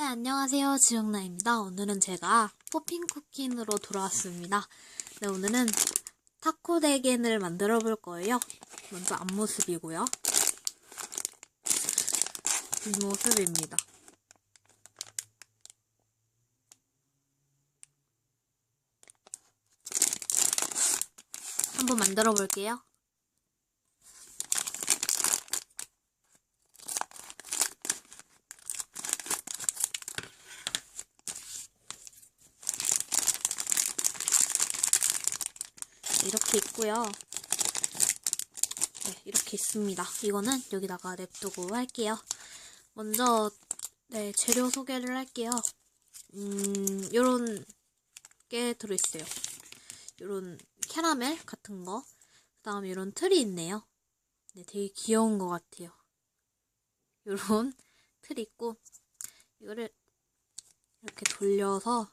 네, 안녕하세요. 지영나입니다. 오늘은 제가 포핑 쿠킹으로 돌아왔습니다. 네, 오늘은 타코 대겐을 만들어 볼 거예요. 먼저 앞모습이고요. 뒷모습입니다. 한번 만들어 볼게요. 이렇게 있고요. 네, 이렇게 있습니다. 이거는 여기다가 냅두고 할게요. 먼저 네, 재료 소개를 할게요. 음, 요런 게 들어있어요. 요런 캐러멜 같은 거. 그 다음에 요런 틀이 있네요. 네, 되게 귀여운 것 같아요. 요런 틀이 있고, 이거를 이렇게 돌려서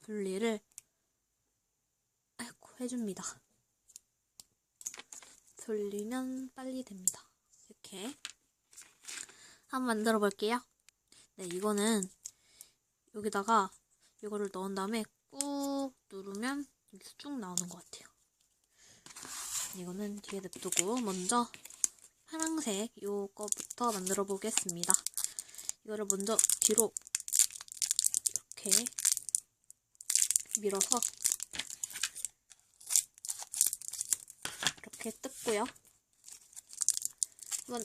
분리를 해줍니다. 돌리면 빨리 됩니다. 이렇게. 한번 만들어 볼게요. 네, 이거는 여기다가 이거를 넣은 다음에 꾹 누르면 여기서 쭉 나오는 것 같아요. 이거는 뒤에 냅두고 먼저 파랑색 요거부터 만들어 보겠습니다. 이거를 먼저 뒤로 이렇게 밀어서 이렇게 뜯고요. 한번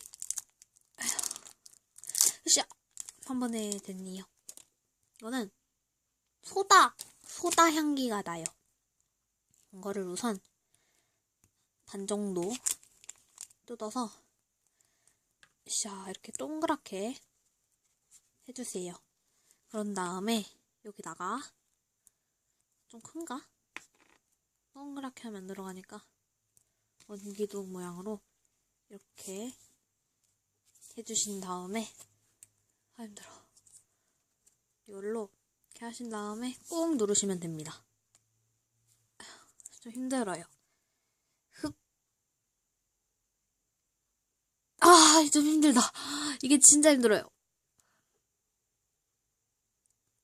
으쌰 한 번에 됐네요. 이거는 소다 소다 향기가 나요. 이거를 우선 반 정도 뜯어서 샤 이렇게 동그랗게 해주세요. 그런 다음에 여기다가 좀 큰가? 동그랗게 하면 들어가니까 원기둥 모양으로 이렇게 해주신 다음에 아 힘들어 이걸로 이렇게 하신 다음에 꾹 누르시면 됩니다 좀 힘들어요 흡. 아, 좀 힘들다. 이게 진짜 힘들어요.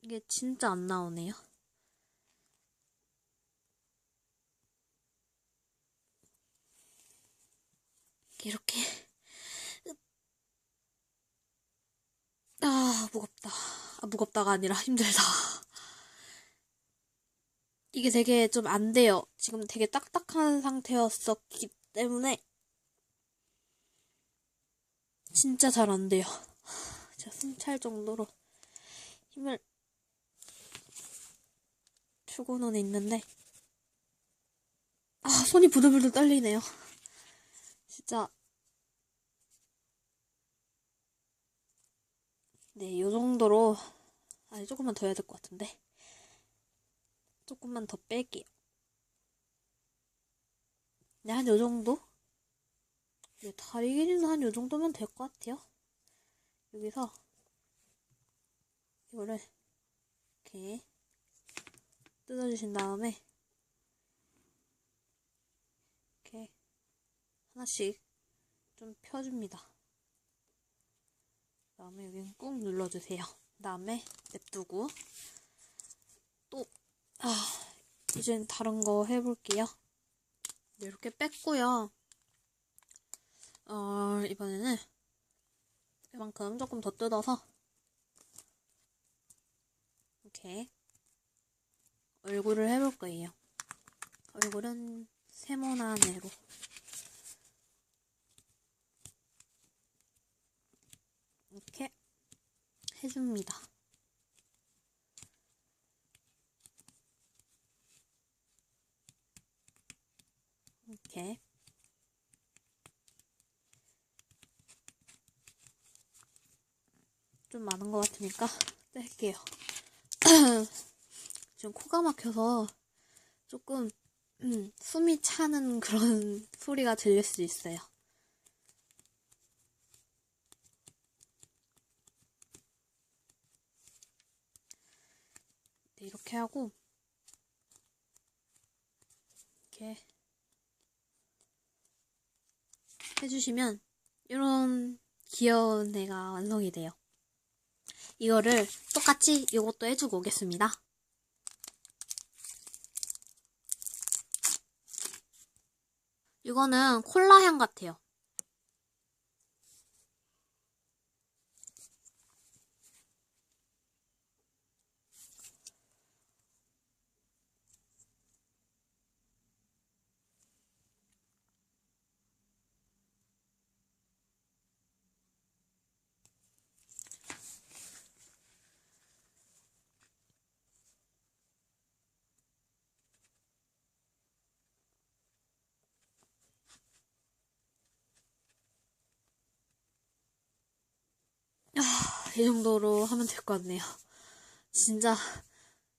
이게 진짜 안 나오네요. 이렇게. 아, 무겁다. 아, 무겁다가 아니라 힘들다. 이게 되게 좀 안 돼요. 지금 되게 딱딱한 상태였었기 때문에 진짜 잘 안 돼요. 제가 숨찰 정도로 힘을 주고는 있는데 아 손이 부들부들 떨리네요. 진짜 네, 요 정도로 아니 조금만 더 해야 될 것 같은데 조금만 더 뺄게요. 네, 한 요 정도? 네, 다리 길이는 한 요 정도면 될 것 같아요. 여기서 이거를 이렇게 뜯어주신 다음에 이렇게 하나씩 좀 펴줍니다. 그 다음에 여기는 꾹 눌러주세요. 그 다음에 냅두고 또 아, 이젠 다른 거 해볼게요. 네, 이렇게 뺐고요. 어, 이번에는 이만큼 조금 더 뜯어서 이렇게 얼굴을 해볼 거예요. 얼굴은 세모나네로 이렇게 해줍니다. 이렇게 좀 많은 것 같으니까 뗄게요. 지금 코가 막혀서 조금 음, 숨이 차는 그런 소리가 들릴 수 있어요. 네, 이렇게 하고 이렇게 해주시면 이런 귀여운 애가 완성이 돼요. 이거를 똑같이 이것도 해주고 오겠습니다. 이거는 콜라 향 같아요. 이 정도로 하면 될 것 같네요. 진짜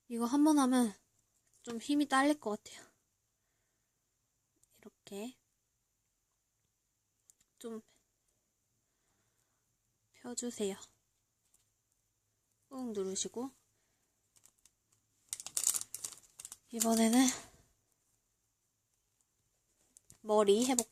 이거 한 번 하면 좀 힘이 딸릴 것 같아요. 이렇게 좀 펴주세요. 꾹 누르시고 이번에는 머리 해볼게요.